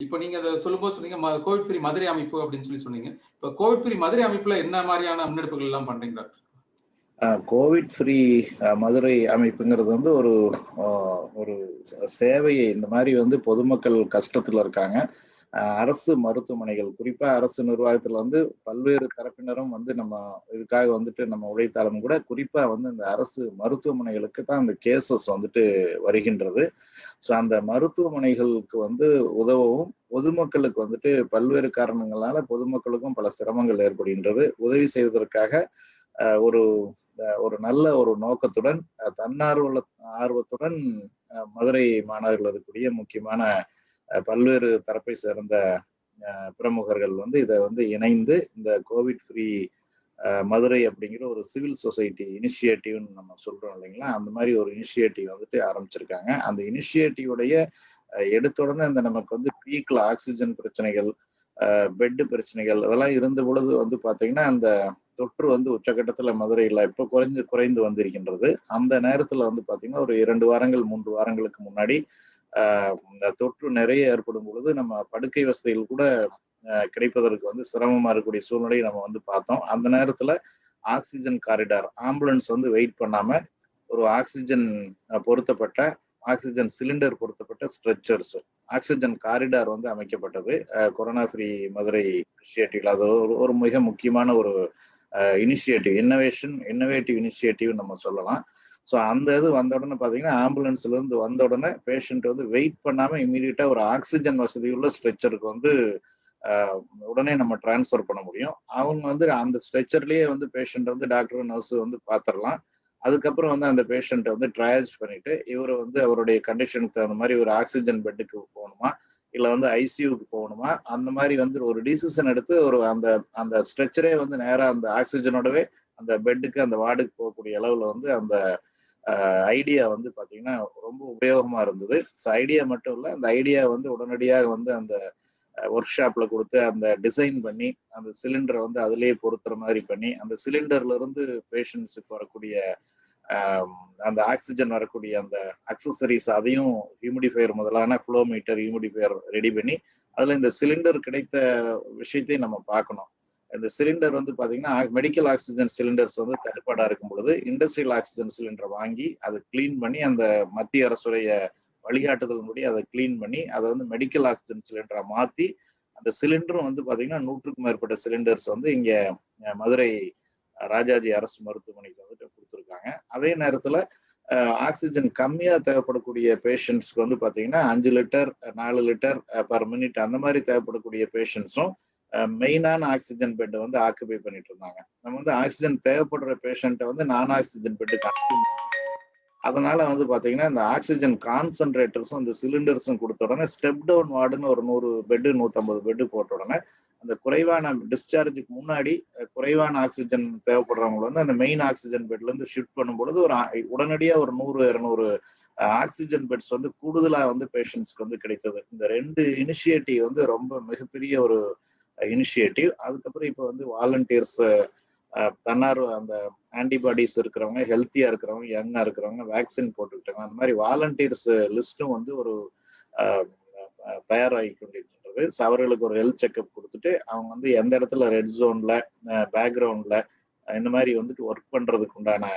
இப்போ நீங்க அதை சொல்லும்போது சொன்னீங்க ம- கோவிட் ஃப்ரீ மதுரை அமைப்பு அப்படின்னு சொல்லி சொன்னீங்க. இப்போ கோவிட் ஃப்ரீ மதுரை அமைப்புல என்ன மாதிரியான முன்னெடுப்புகள் எல்லாம் பண்றீங்க டாக்டர்? கோவிட் ஃப்ரீ மதுரை அமைப்புங்கிறது வந்து ஒரு ஒரு சேவையை இந்த மாதிரி வந்து பொதுமக்கள் கஷ்டத்துல இருக்காங்க. அரசு மருத்துவமனைகள் குறிப்பா அரசு நிர்வாகத்துல வந்து பல்வேறு தரப்பினரும் வந்து நம்ம இதுக்காக வந்துட்டு நம்ம உழைத்தாலும் கூட குறிப்பா வந்து இந்த அரசு மருத்துவமனைகளுக்கு தான் இந்த கேசஸ் வந்துட்டு வருகின்றது. ஸோ அந்த மருத்துவமனைகளுக்கு வந்து உதவவும் பொதுமக்களுக்கு வந்துட்டு பல்வேறு காரணங்களால பொதுமக்களுக்கும் பல சிரமங்கள் ஏற்படுகின்றது. உதவி செய்வதற்காக ஒரு ஒரு நல்ல ஒரு நோக்கத்துடன் தன்னார்வல ஆர்வத்துடன் மதுரை மாநகரில் இருக்கக்கூடிய முக்கியமான பல்வேறு தரப்பை சேர்ந்த பிரமுகர்கள் வந்து இதை வந்து இணைந்து இந்த கோவிட் ஃப்ரீ மதுரை அப்படிங்கிற ஒரு சிவில் சொசைட்டி இனிஷியேட்டிவ்னு நம்ம சொல்றோம் இல்லைங்களா? அந்த மாதிரி ஒரு இனிஷியேட்டிவ் வந்துட்டு ஆரம்பிச்சிருக்காங்க. அந்த இனிஷியேட்டிவோடைய எடுத்த உடனே இந்த நமக்கு வந்து பீக்ல ஆக்சிஜன் பிரச்சனைகள் பெட்டு பிரச்சனைகள் அதெல்லாம் இருந்த பொழுது வந்து பாத்தீங்கன்னா அந்த தொற்று வந்து உச்சகட்டத்துல மதுரையில் இப்போ குறைஞ்சு குறைந்து வந்திருக்கின்றது. அந்த நேரத்துல வந்து பாத்தீங்கன்னா ஒரு இரண்டு வாரங்கள் மூன்று வாரங்களுக்கு முன்னாடி தொற்று நிறைய ஏற்படும் பொழுது நம்ம படுக்கை வசதிகள் கூட கிடைப்பதற்கு வந்து சிரமமா இருக்கக்கூடிய சூழ்நிலையை நம்ம வந்து பார்த்தோம். அந்த நேரத்துல ஆக்சிஜன் காரிடார் ஆம்புலன்ஸ் வந்து வெயிட் பண்ணாம ஒரு ஆக்சிஜன் பொருத்தப்பட்ட ஆக்சிஜன் சிலிண்டர் பொருத்தப்பட்ட ஸ்ட்ரெச்சர்ஸ். ஆக்சிஜன் காரிடார் வந்து அமைக்கப்பட்டது. கொரோனா ஃப்ரீ மதுரை இனிஷியேட்டிவ்ல. அது ஒரு ஒரு மிக முக்கியமான ஒரு இனிஷியேட்டிவ். இன்னோவேஷன் இன்னோவேட்டிவ் இனிஷியேட்டிவ் நம்ம சொல்லலாம். ஸோ அந்த இது வந்த உடனே பார்த்தீங்கன்னா ஆம்புலன்ஸ்ல இருந்து வந்த உடனே பேஷண்ட் வந்து வெயிட் பண்ணாம இமீடியட்டா ஒரு ஆக்சிஜன் வசதி உள்ள ஸ்ட்ரெச்சருக்கு வந்து உடனே நம்ம டிரான்ஸ்ஃபர் பண்ண முடியும். அவங்க வந்து அந்த ஸ்ட்ரெச்சர்லயே வந்து பேஷண்ட் வந்து டாக்டர் நர்ஸ் வந்து பார்த்துடலாம் அதுக்கப்புறம் வந்து அந்த பேஷண்ட்டை வந்து ட்ரையேஜ் பண்ணிட்டு இவர் வந்து அவருடைய கண்டிஷனுக்கு தகுந்த மாதிரி ஒரு ஆக்சிஜன் பெட்டுக்கு போகணுமா? இல்லை வந்து ஐசியூக்கு போகணுமா? அந்த மாதிரி வந்து ஒரு டிசிஷன் எடுத்து ஒரு அந்த அந்த ஸ்ட்ரெச்சரே வந்து நேராக அந்த ஆக்சிஜனோடவே அந்த பெட்டுக்கு அந்த வார்டுக்கு போகக்கூடிய அளவில் வந்து அந்த ஐடியா வந்து பார்த்தீங்கன்னா ரொம்ப உபயோகமாக இருந்தது. ஸோ ஐடியா மட்டும் இல்லை அந்த ஐடியா வந்து உடனடியாக வந்து அந்த ஒர்க் ஷாப்பில் கொடுத்து அந்த டிசைன் பண்ணி அந்த சிலிண்டரை வந்து அதுலேயே பொருத்துற மாதிரி பண்ணி அந்த சிலிண்டர்லேருந்து பேஷண்ட்ஸுக்கு வரக்கூடிய அந்த ஆக்சிஜன் வரக்கூடிய அந்த அக்சசரிஸ் அதையும் ஹியூமிடிஃபையர் முதலான ஃப்ளோ மீட்டர் ஹியூமிடிஃபையர் ரெடி பண்ணி அதில் இந்த சிலிண்டர் கிடைத்த விஷயத்தையும் நம்ம பார்க்கணும். இந்த சிலிண்டர் வந்து பார்த்தீங்கன்னா மெடிக்கல் ஆக்சிஜன் சிலிண்டர்ஸ் வந்து தட்டுப்பாடாக இருக்கும் பொழுது இண்டஸ்ட்ரியல் ஆக்சிஜன் சிலிண்டர் வாங்கி அதை கிளீன் பண்ணி அந்த மத்திய அரசுடைய வழிகாட்டுதலின்படி அதை கிளீன் பண்ணி அதை வந்து மெடிக்கல் ஆக்சிஜன் சிலிண்டரை மாற்றி அந்த சிலிண்டரும் வந்து பார்த்தீங்கன்னா நூற்றுக்கும் மேற்பட்ட சிலிண்டர்ஸ் வந்து இங்கே மதுரை ராஜாஜி அரசு மருத்துவமனைக்கு வந்துட்டு கொடுத்துருக்காங்க. அதே நேரத்தில் ஆக்சிஜன் கம்மியாக தேவைப்படக்கூடிய பேஷண்ட்ஸ்க்கு வந்து பார்த்தீங்கன்னா அஞ்சு லிட்டர் நாலு லிட்டர் பர் மினிட் அந்த மாதிரி தேவைப்படக்கூடிய பேஷண்ட்ஸும் மெயினான ஆக்சிஜன் பெட்டை வந்து ஆக்குபை பண்ணிட்டு இருந்தாங்க. நம்ம வந்து ஆக்சிஜன் தேவைப்படுற பேஷண்ட்டை வந்து நான் ஆக்சிஜன் பெட்டுக்கு அதனால வந்து பாத்தீங்கன்னா இந்த ஆக்சிஜன் கான்சன்ட்ரேட்டர்ஸும் இந்த சிலிண்டர்ஸும் கொடுத்த உடனே ஸ்டெப் டவுன் வார்டுன்னு ஒரு நூறு பெட்டு நூற்றம்பது பெட்டு போட்ட உடனே அந்த குறைவான டிஸ்சார்ஜுக்கு முன்னாடி குறைவான ஆக்சிஜன் தேவைப்படுறவங்களை வந்து அந்த மெயின் ஆக்சிஜன் பெட்ல இருந்து ஷிஃப்ட் பண்ணும் பொழுது ஒரு உடனடியாக ஒரு நூறு இரநூறு ஆக்சிஜன் பெட்ஸ் வந்து கூடுதலாக வந்து பேஷண்ட்ஸ்க்கு வந்து கிடைத்தது. இந்த ரெண்டு இனிஷியேட்டிவ் வந்து ரொம்ப மிகப்பெரிய ஒரு இனிஷியேட்டிவ் அதுக்கப்புறம் இப்போ வந்து வாலண்டியர்ஸ் தன்னார்வ அந்த ஆன்டிபாடிஸ் இருக்கிறவங்க ஹெல்த்தியா இருக்கிறவங்க யங்கா இருக்கிறவங்க வேக்சின் போட்டுக்கிட்டாங்க. அந்த மாதிரி வாலண்டியர்ஸ் லிஸ்ட்டும் வந்து ஒரு தயாராகி கொண்டிருக்கின்றது. ஸோ அவர்களுக்கு ஒரு ஹெல்த் செக்அப் கொடுத்துட்டு அவங்க வந்து எந்த இடத்துல ரெட் ஜோன்ல பேக்ரவுண்ட்ல இந்த மாதிரி வந்துட்டு ஒர்க் பண்றதுக்கு உண்டான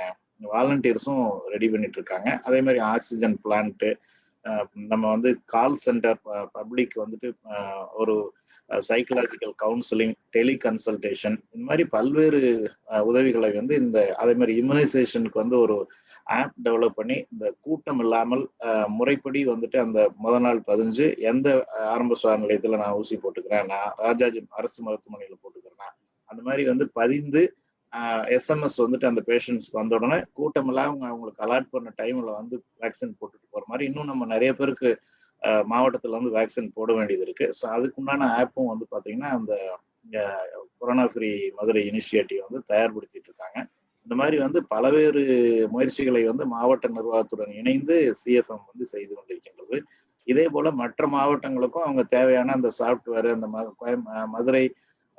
வாலண்டியர்ஸும் ரெடி பண்ணிட்டு இருக்காங்க. அதே மாதிரி ஆக்சிஜன் பிளான்ட்டு நம்ம வந்து கால் சென்டர் பப்ளிக் வந்துட்டு ஒரு சைக்கலாஜிக்கல் கவுன்சிலிங் டெலி கன்சல்டேஷன் இந்த மாதிரி பல்வேறு உதவிகளை வந்து இந்த அதே மாதிரி இம்யூனைசேஷனுக்கு வந்து ஒரு ஆப் டெவலப் பண்ணி இந்த கூட்டம் இல்லாமல் முறைப்படி வந்துட்டு அந்த முத நாள் பதிஞ்சு எந்த ஆரம்ப சுகாதார நிலையத்தில் நான் ஊசி போட்டுக்கிறேன் நான் ராஜாஜி அரசு மருத்துவமனையில் போட்டுக்கிறேன் அந்த மாதிரி வந்து பதிந்து எஸ்எம்எஸ் வந்துட்டு அந்த பேஷண்ட்ஸ்க்கு வந்த உடனே கூட்டமெல்லாம் அவங்க அவங்களுக்கு அலாட் பண்ண டைம்ல வந்து வேக்சின் போட்டுட்டு போற மாதிரி இன்னும் நம்ம நிறைய பேருக்கு மாவட்டத்தில் வந்து வேக்சின் போட வேண்டியது இருக்கு. ஸோ அதுக்குண்டான ஆப்பும் வந்து பார்த்தீங்கன்னா அந்த கொரோனா ஃப்ரீ மதுரை இனிஷியேட்டிவ் வந்து தயார்படுத்திட்டு இருக்காங்க. இந்த மாதிரி வந்து பலவேறு முயற்சிகளை வந்து மாவட்ட நிர்வாகத்துடன் இணைந்து சிஎஃப்எம் வந்து செய்து கொண்டிருக்கின்றது. இதே போல மற்ற மாவட்டங்களுக்கும் அவங்க தேவையான அந்த சாஃப்ட்வேர் அந்த மதுரை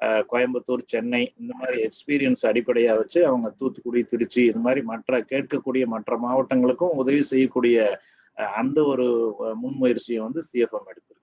கோயம்புத்தூர் சென்னை இந்த மாதிரி எக்ஸ்பீரியன்ஸ் அடிப்படையா வச்சு அவங்க தூத்துக்குடி திருச்சி இது மாதிரி மற்ற கேட்கக்கூடிய மற்ற மாவட்டங்களுக்கும் உதவி செய்யக்கூடிய அந்த ஒரு முன்முயற்சியை வந்து சிஎஃப்எம் எடுத்திருக்கு.